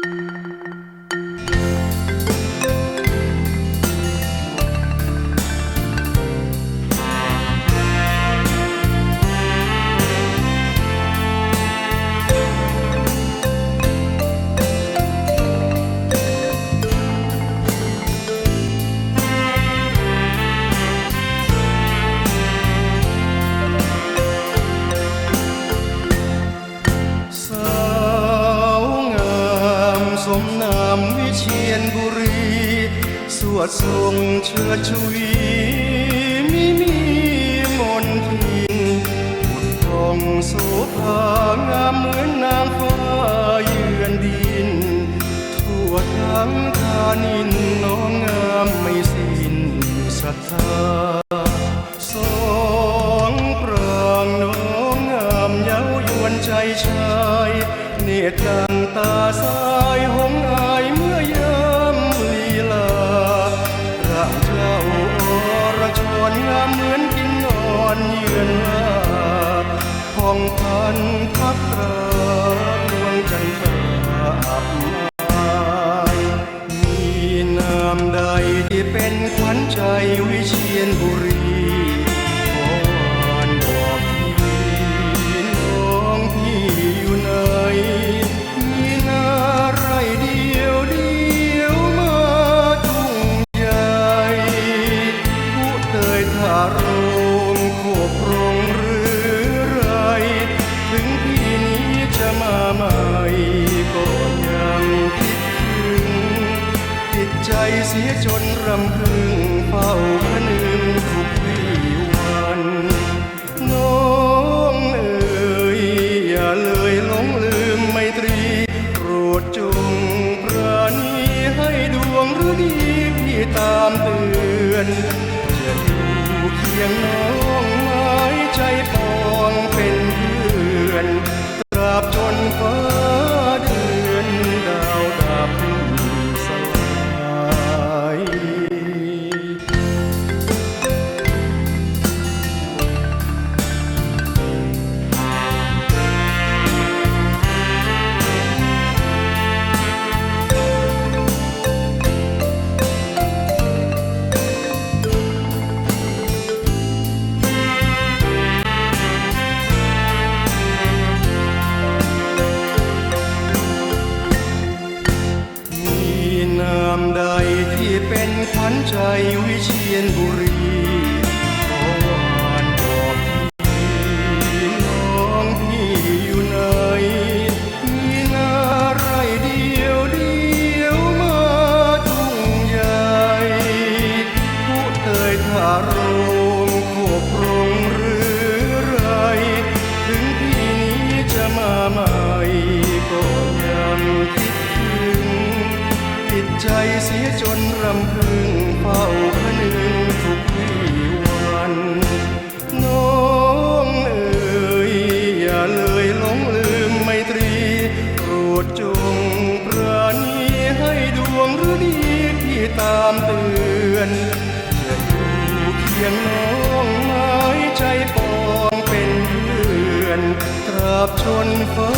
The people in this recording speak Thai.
ส มนามวิเชียนบุรี สวดทรงเชิดชวีมิมีมนทินผุดทองโสภางามเหมือนนางฟ้าเยือนดิน ทั่วทั้งทานิน มือนกินนอนเยือนลาพองพันพักราดวงจันทร เสียจนรำพึงเฝ้าพะนึงทุกวี่วันน้องเอ๋ยอย่าเลยหลงลืมไมตรีโปรดจงปราณีให้ดวงฤดีพี่ตามเตือนจะอยู่เคียงน้องามใดที่เป็นขวัญใจวิเชียนบุรี ใจเสียจนรำพึงเฝ้าพะนึงทุกวี่วัน น้องเอ๋ยอย่าเลยหลงลืมไมตรีโปรดจงปราณีให้ดวงฤดีพี่ตามเตือนจะอยู่เคียงน้องไม้ใจปองเป็นเพื่อนตราบชนฟ้า